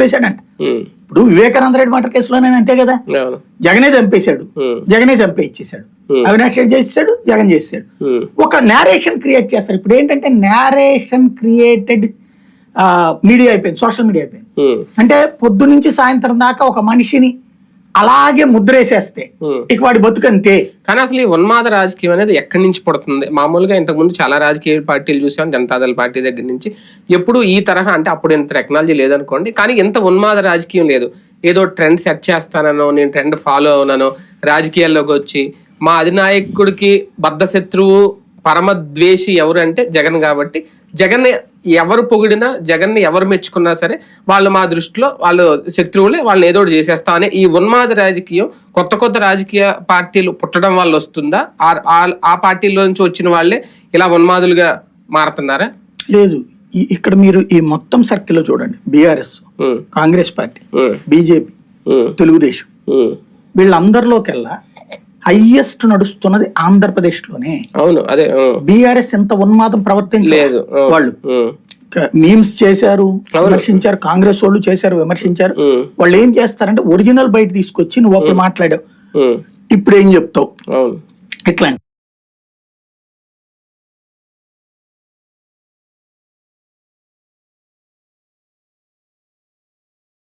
చంపేశాడంట. ఇప్పుడు వివేకానంద రెడ్డి మటర్ కేసులోనే అంతే కదా? జగనే చంపేశాడు. జగనే చంపే ఇచ్చేశాడు Hmm. అవినాష్ రెడ్డి చేసేసాడు జగన్ చేసాడు ఒక నేరేషన్ క్రియేట్ చేస్తారు. ఇప్పుడు ఏంటంటే నేరేషన్ క్రియేటెడ్ మీడియా అయిపోయింది సోషల్ మీడియా అయిపోయింది. అంటే పొద్దు నుంచి సాయంత్రం దాకా ఒక మనిషిని అలాగే ముద్రేసేస్తే. ఇక వాడి బతుకంతే కానీ అసలు ఈ ఉన్మాద రాజకీయం అనేది ఎక్కడి నుంచి పుడుతుంది? మామూలుగా ఇంతకుముందు చాలా రాజకీయ పార్టీలు చూసాం జనతాదళ పార్టీ దగ్గర నుంచి. ఎప్పుడు ఈ తరహా అంటే అప్పుడు ఇంత టెక్నాలజీ లేదనుకోండి కానీ ఎంత ఉన్మాద రాజకీయం లేదు. ఏదో ట్రెండ్ సెట్ చేస్తానో నేను ట్రెండ్ ఫాలో అవునానో రాజకీయాల్లోకి వచ్చి మా అధినాయకుడికి బద్ధ శత్రువు పరమద్వేషి ఎవరు అంటే జగన్ కాబట్టి జగన్ ఎవరు పొగిడినా జగన్ ఎవరు మెచ్చుకున్నా సరే వాళ్ళు మా దృష్టిలో వాళ్ళు శత్రువులే వాళ్ళని ఏదో ఒకటి చేసేస్తాం అనే ఈ ఉన్మాద రాజకీయం కొత్త కొత్త రాజకీయ పార్టీలు పుట్టడం వల్ల వస్తుందా? ఆ- పార్టీలో నుంచి వచ్చిన వాళ్ళే ఇలా ఉన్మాదులుగా మారుతున్నారా? లేదు. ఇక్కడ మీరు ఈ మొత్తం సర్కిల్ చూడండి. BRS Congress party BJP Telugu Desam. వీళ్ళందరిలోకెల్లా highest నడుస్తున్నది ఆంధ్రప్రదేశ్లోనే అవును అదే బీఆర్ఎస్ ఎంత ఉన్మాదం ప్రవర్తించలేదు వాళ్ళు. మీమ్స్ చేశారు విమర్శించారు కాంగ్రెస్ వాళ్ళు చేశారు విమర్శించారు. వాళ్ళు ఏం చేస్తారంటే ఒరిజినల్ బయట తీసుకొచ్చి నువ్వు అప్పుడు మాట్లాడావు. ఇప్పుడు ఏం చెప్తావు ఇట్లాంటి.